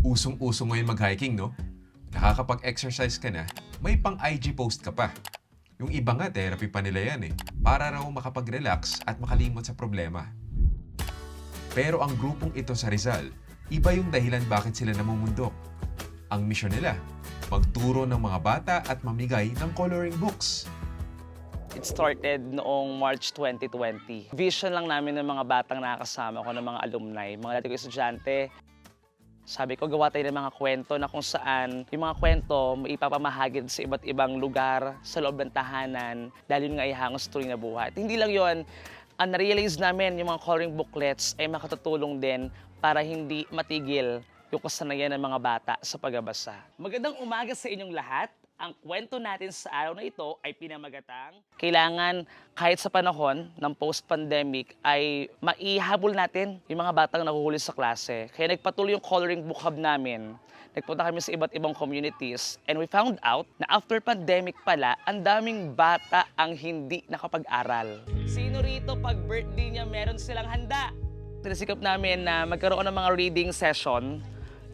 Usong-uso ngayon mag-hiking, no? Nakakapag-exercise ka na, may pang IG post ka pa. Yung iba nga, therapy pa nila yan eh. Para raw makapag-relax at makalimot sa problema. Pero ang grupong ito sa Rizal, iba yung dahilan bakit sila namumundok. Ang misyon nila, magturo ng mga bata at mamigay ng coloring books. It started noong March 2020. Vision lang namin ng mga batang nakakasama ko, ng mga alumni, mga dati ko estudyante. Sabi ko, gawa tayo ng mga kwento na kung saan yung mga kwento ipapamahagid sa iba't ibang lugar, sa loob ng tahanan, dahil yun nga ihangos tuloy na buhay. At hindi lang yon ang na-realize namin yung mga coloring booklets ay makatutulong din para hindi matigil yung kasanayan ng mga bata sa pagbabasa. Magandang umaga sa inyong lahat. Ang kwento natin sa araw na ito ay pinamagatang kailangan kahit sa panahon ng post-pandemic ay maihabol natin yung mga batang nahuhuli sa klase. Kaya nagpatuloy yung coloring book hub namin. Nagpunta kami sa iba't ibang communities and we found out na after pandemic pala, ang daming bata ang hindi nakapag-aral. Sino rito pag birthday niya meron silang handa? Sinisikap namin na magkaroon ng mga reading session.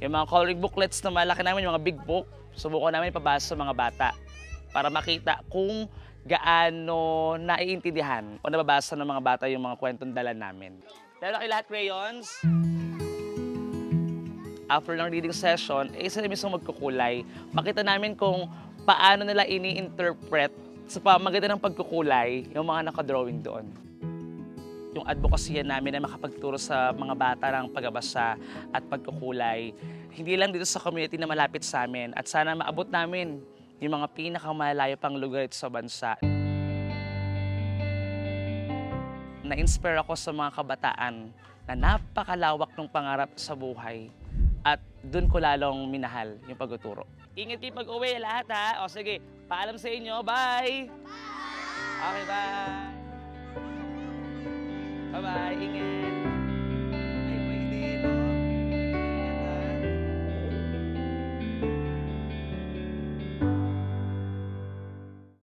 Yung mga coloring booklets na malaki namin, yung mga big book, subukan namin ipabasa sa mga bata para makita kung gaano naiintindihan o nababasa ng mga bata yung mga kwentong dala namin. Lalo kay lahat crayons. After ng reading session, eh, isa na mismo magkukulay. Makita namin kung paano nila ini-interpret sa pamagitan ng pagkukulay yung mga nakadrawing doon yung advocacy namin na makapagturo sa mga bata ng pagbabasa at pagkukulay. Hindi lang dito sa community na malapit sa amin at sana maabot namin yung mga pinakamalayo pang lugar ito sa bansa. Na-inspire ako sa mga kabataan na napakalawak ng pangarap sa buhay at doon ko lalong minahal yung pagtuturo. Ingat kayo pag-uwi lahat ha. O sige, paalam sa inyo. Bye! Okay, bye! Bye-bye. Ingat.